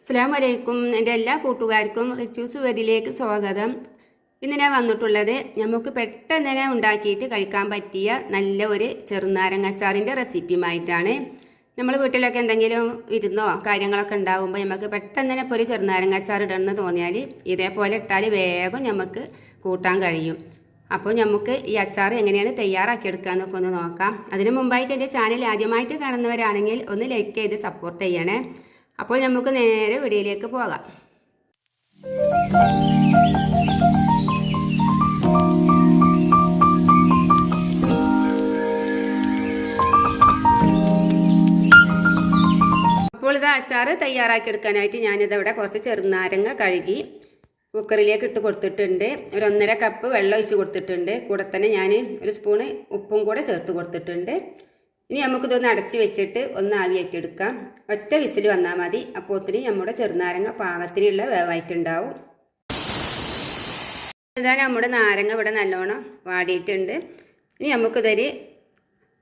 അസ്സാം വലൈക്കും എന്റെ എല്ലാ കൂട്ടുകാർക്കും റിച്ചൂസ് വേദിലേക്ക് സ്വാഗതം. ഇന്ന് ഞാൻ വന്നിട്ടുള്ളത് നമുക്ക് പെട്ടെന്ന് തന്നെ ഉണ്ടാക്കിയിട്ട് കഴിക്കാൻ പറ്റിയ നല്ല ഒരു ചെറുനാരങ്ങച്ചാറിന്റെ റെസിപ്പിയുമായിട്ടാണ്. നമ്മൾ വീട്ടിലൊക്കെ എന്തെങ്കിലും വിരുന്നോ കാര്യങ്ങളൊക്കെ ഉണ്ടാകുമ്പോൾ നമുക്ക് പെട്ടെന്ന് തന്നെ ഇപ്പോൾ ഒരു ചെറുനാരങ്ങച്ചാർ ഇടണമെന്ന് തോന്നിയാൽ ഇതേപോലെ ഇട്ടാൽ വേഗം നമുക്ക് കൂട്ടാൻ കഴിയും. അപ്പോൾ നമുക്ക് ഈ അച്ചാർ എങ്ങനെയാണ് തയ്യാറാക്കിയെടുക്കുക എന്നൊക്കെ ഒന്ന് നോക്കാം. അതിന് മുമ്പായിട്ട് എന്റെ ചാനൽ ആദ്യമായിട്ട് കാണുന്നവരാണെങ്കിൽ ഒന്ന് ലൈക്ക് ചെയ്ത് സപ്പോർട്ട് ചെയ്യണേ. അപ്പോൾ നമുക്ക് നേരെ വീഡിയോയിലേക്ക് പോകാം. അപ്പോൾ ഇത് അച്ചാർ തയ്യാറാക്കിയെടുക്കാനായിട്ട് ഞാനിതവിടെ കുറച്ച് ചെറുനാരങ്ങ കഴുകി കുക്കറിലേക്ക് ഇട്ട് കൊടുത്തിട്ടുണ്ട്. ഒരു ഒന്നര കപ്പ് വെള്ളം ഒഴിച്ച് കൊടുത്തിട്ടുണ്ട്. കൂടെ തന്നെ ഞാൻ ഒരു സ്പൂണ് ഉപ്പും കൂടെ ചേർത്ത് കൊടുത്തിട്ടുണ്ട്. ഇനി നമുക്കിതൊന്ന് അടച്ചു വെച്ചിട്ട് ഒന്ന് ആവിയേറ്റെടുക്കാം. ഒറ്റ വിസിൽ വന്നാൽ മതി. അപ്പോത്തിന് നമ്മുടെ ചെറുനാരങ്ങ പാകത്തിനുള്ള വേവായിട്ടുണ്ടാവും. ഇതാ നമ്മുടെ നാരങ്ങ ഇവിടെ നല്ലോണം വാടിയിട്ടുണ്ട്. ഇനി നമുക്കിതൊരു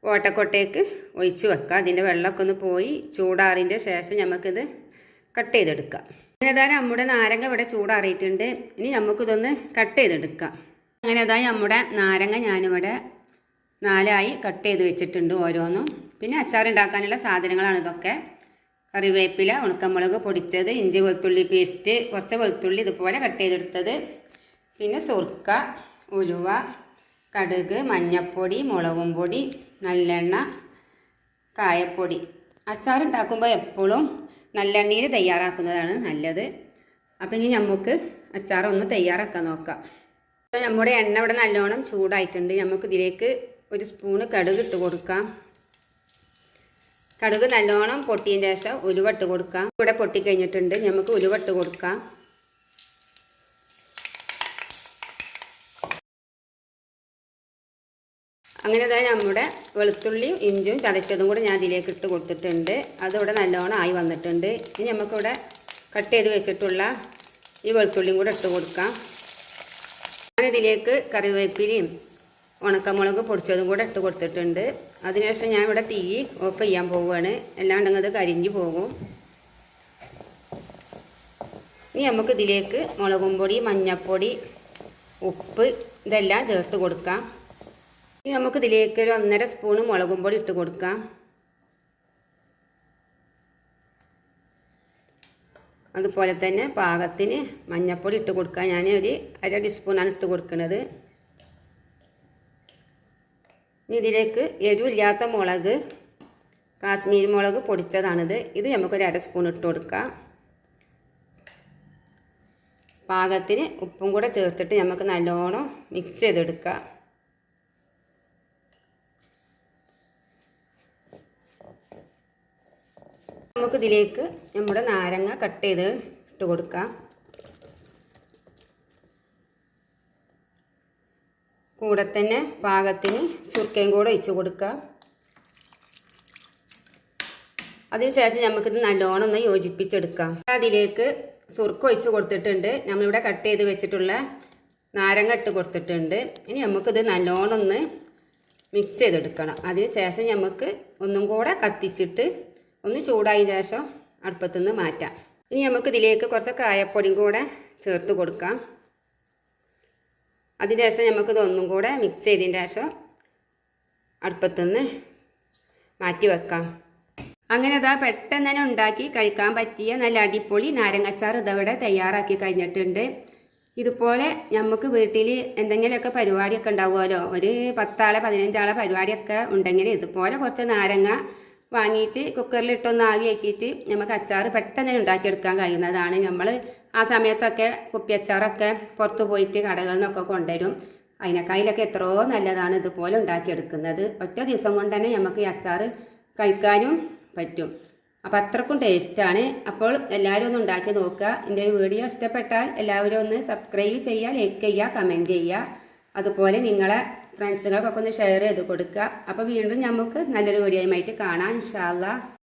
ഓട്ടക്കൊട്ടയ്ക്ക് ഒഴിച്ചു വെക്കാം. അതിന്റെ വെള്ളമൊക്കെ ഒന്ന് പോയി ചൂടാറിന്റെ ശേഷം നമുക്കിത് കട്ട് ചെയ്തെടുക്കാം. അങ്ങനെ അതാ നമ്മുടെ നാരങ്ങ ഇവിടെ ചൂടാറിയിട്ടുണ്ട്. ഇനി നമുക്കിതൊന്ന് കട്ട് ചെയ്തെടുക്കാം. അങ്ങനെ അതാ നമ്മുടെ നാരങ്ങ ഞാനിവിടെ നാലായി കട്ട് ചെയ്ത് വെച്ചിട്ടുണ്ട് ഓരോന്നും. പിന്നെ അച്ചാർ ഉണ്ടാക്കാനുള്ള സാധനങ്ങളാണ് ഇതൊക്കെ. കറിവേപ്പില ഉണക്കമുളക് പൊടിച്ചത് ഇഞ്ചി വെളുത്തുള്ളി പേസ്റ്റ് കുറച്ച് വെളുത്തുള്ളി ഇതുപോലെ കട്ട് ചെയ്തെടുത്തത്. പിന്നെ സുർക്ക ഉലുവ കടുക് മഞ്ഞൾപ്പൊടി മുളകും പൊടി നല്ലെണ്ണ കായപ്പൊടി. അച്ചാർ ഉണ്ടാക്കുമ്പോൾ എപ്പോഴും നല്ലെണ്ണയിൽ തയ്യാറാക്കുന്നതാണ് നല്ലത്. അപ്പം ഇനി നമുക്ക് അച്ചാർ ഒന്ന് തയ്യാറാക്കാൻ നോക്കാം. അപ്പോൾ നമ്മുടെ എണ്ണ ഇവിടെ നല്ലോണം ചൂടായിട്ടുണ്ട്. നമുക്ക് ഇതിലേക്ക് ഒരു സ്പൂണ് കടുക് ഇട്ട് കൊടുക്കാം. കടുക് നല്ലോണം പൊട്ടിയതിന് ശേഷം ഉലുവട്ട് കൊടുക്കാം. ഇവിടെ പൊട്ടിക്കഴിഞ്ഞിട്ടുണ്ട് നമുക്ക് ഉലുവട്ട് കൊടുക്കാം. അങ്ങനെ തന്നെ നമ്മുടെ വെളുത്തുള്ളിയും ഇഞ്ചും ചതച്ചതും കൂടെ ഞാൻ അതിലേക്ക് ഇട്ട് കൊടുത്തിട്ടുണ്ട്. അതിവിടെ നല്ലോണം ആയി വന്നിട്ടുണ്ട്. ഇനി നമുക്കിവിടെ കട്ട് ചെയ്ത് വെച്ചിട്ടുള്ള ഈ വെളുത്തുള്ളിയും കൂടെ ഇട്ട് കൊടുക്കാം. ഞാനിതിലേക്ക് കറിവേപ്പിലയും ഉണക്കമുളക് പൊടിച്ചതും കൂടെ ഇട്ട് കൊടുത്തിട്ടുണ്ട്. അതിനുശേഷം ഞാൻ ഇവിടെ തീ ഓഫ് ചെയ്യാൻ പോവുകയാണ്. അല്ലാണ്ടെങ്കിൽ അത് കരിഞ്ഞു പോകും. ഇനി നമുക്ക് ഇതിലേക്ക് മുളകും പൊടി മഞ്ഞൾപ്പൊടി ഉപ്പ് ഇതെല്ലാം ചേർത്ത് കൊടുക്കാം. ഇനി നമുക്ക് ഇതിലേക്ക് ഒരു ഒന്നര സ്പൂണ് മുളകും പൊടി ഇട്ട് കൊടുക്കാം. അതുപോലെ തന്നെ പാകത്തിന് മഞ്ഞൾപ്പൊടി ഇട്ട് കൊടുക്കാം. ഞാൻ ഒരു അര ടീസ്പൂണാണ് ഇട്ട് കൊടുക്കുന്നത്. ഇതിലേക്ക് എരിവില്ലാത്ത മുളക് കാശ്മീരി മുളക് പൊടിച്ചതാണിത്. ഇത് നമുക്കൊരു അര സ്പൂൺ ഇട്ട് കൊടുക്കാം. പാകത്തിന് ഉപ്പും കൂടെ ചേർത്തിട്ട് നമുക്ക് നല്ലോണം മിക്സ് ചെയ്തെടുക്കാം. നമുക്കിതിലേക്ക് നമ്മുടെ നാരങ്ങ കട്ട് ചെയ്ത് ഇട്ട് കൊടുക്കാം. കൂടെ തന്നെ പാകത്തിന് സുർക്കയും കൂടെ ഒഴിച്ച് കൊടുക്കുക. അതിനുശേഷം നമുക്കിത് നല്ലോണം ഒന്ന് യോജിപ്പിച്ചെടുക്കാം. അതിലേക്ക് സുർക്ക ഒഴിച്ച് കൊടുത്തിട്ടുണ്ട്. നമ്മളിവിടെ കട്ട് ചെയ്ത് വെച്ചിട്ടുള്ള നാരങ്ങ ഇട്ട് കൊടുത്തിട്ടുണ്ട്. ഇനി നമുക്കിത് നല്ലോണം ഒന്ന് മിക്സ് ചെയ്തെടുക്കണം. അതിന് ശേഷം നമുക്ക് ഒന്നും കൂടെ കത്തിച്ചിട്ട് ഒന്ന് ചൂടായ ശേഷം അടുപ്പത്തുനിന്ന് മാറ്റാം. ഇനി നമുക്ക് ഇതിലേക്ക് കുറച്ച് കായപ്പൊടിയും കൂടെ ചേർത്ത് കൊടുക്കാം. അതിന് ശേഷം നമുക്കിത് ഒന്നും കൂടെ മിക്സ് ചെയ്തതിന്റെ ശേഷം അടുപ്പത്തുനിന്ന് മാറ്റി വെക്കാം. അങ്ങനെ ഇതാ പെട്ടെന്ന് തന്നെ ഉണ്ടാക്കി കഴിക്കാൻ പറ്റിയ നല്ല അടിപൊളി നാരങ്ങച്ചാർ ഇതവിടെ തയ്യാറാക്കി കഴിഞ്ഞിട്ടുണ്ട്. ഇതുപോലെ നമുക്ക് വീട്ടിൽ എന്തെങ്കിലുമൊക്കെ പരിപാടിയൊക്കെ ഉണ്ടാവുമല്ലോ. ഒരു പത്താളെ പതിനഞ്ചാളെ പരിപാടിയൊക്കെ ഉണ്ടെങ്കിൽ ഇതുപോലെ കുറച്ച് നാരങ്ങ വാങ്ങിയിട്ട് കുക്കറിലിട്ടൊന്ന് ആവി ആക്കിയിട്ട് നമുക്ക് അച്ചാർ പെട്ടെന്ന് ഉണ്ടാക്കിയെടുക്കാൻ കഴിയുന്നതാണ്. നമ്മൾ ആ സമയത്തൊക്കെ കുപ്പി അച്ചാറൊക്കെ പുറത്തു പോയിട്ട് കടകളിൽ നിന്നൊക്കെ കൊണ്ടുവരും. അതിനേക്കായിലൊക്കെ എത്രയോ നല്ലതാണ് ഇതുപോലെ ഉണ്ടാക്കിയെടുക്കുന്നത്. ഒറ്റ ദിവസം കൊണ്ട് തന്നെ നമുക്ക് ഈ അച്ചാർ കഴിക്കാനും പറ്റും. അപ്പോൾ അത്രക്കും ടേസ്റ്റാണ് അപ്പോൾ എല്ലാവരും ഒന്ന് ഉണ്ടാക്കി നോക്കുക. എന്റെ വീഡിയോ ഇഷ്ടപ്പെട്ടാൽ എല്ലാവരും ഒന്ന് സബ്സ്ക്രൈബ് ചെയ്യുക ലൈക്ക് ചെയ്യുക കമന്റ് ചെയ്യുക. അതുപോലെ നിങ്ങളെ ഫ്രണ്ട്സുകൾക്കൊക്കെ ഒന്ന് ഷെയർ ചെയ്ത് കൊടുക്കുക. അപ്പോൾ വീണ്ടും നമുക്ക് നല്ലൊരു വീഡിയോയുമായിട്ട് കാണാം. ഇൻഷാല്ല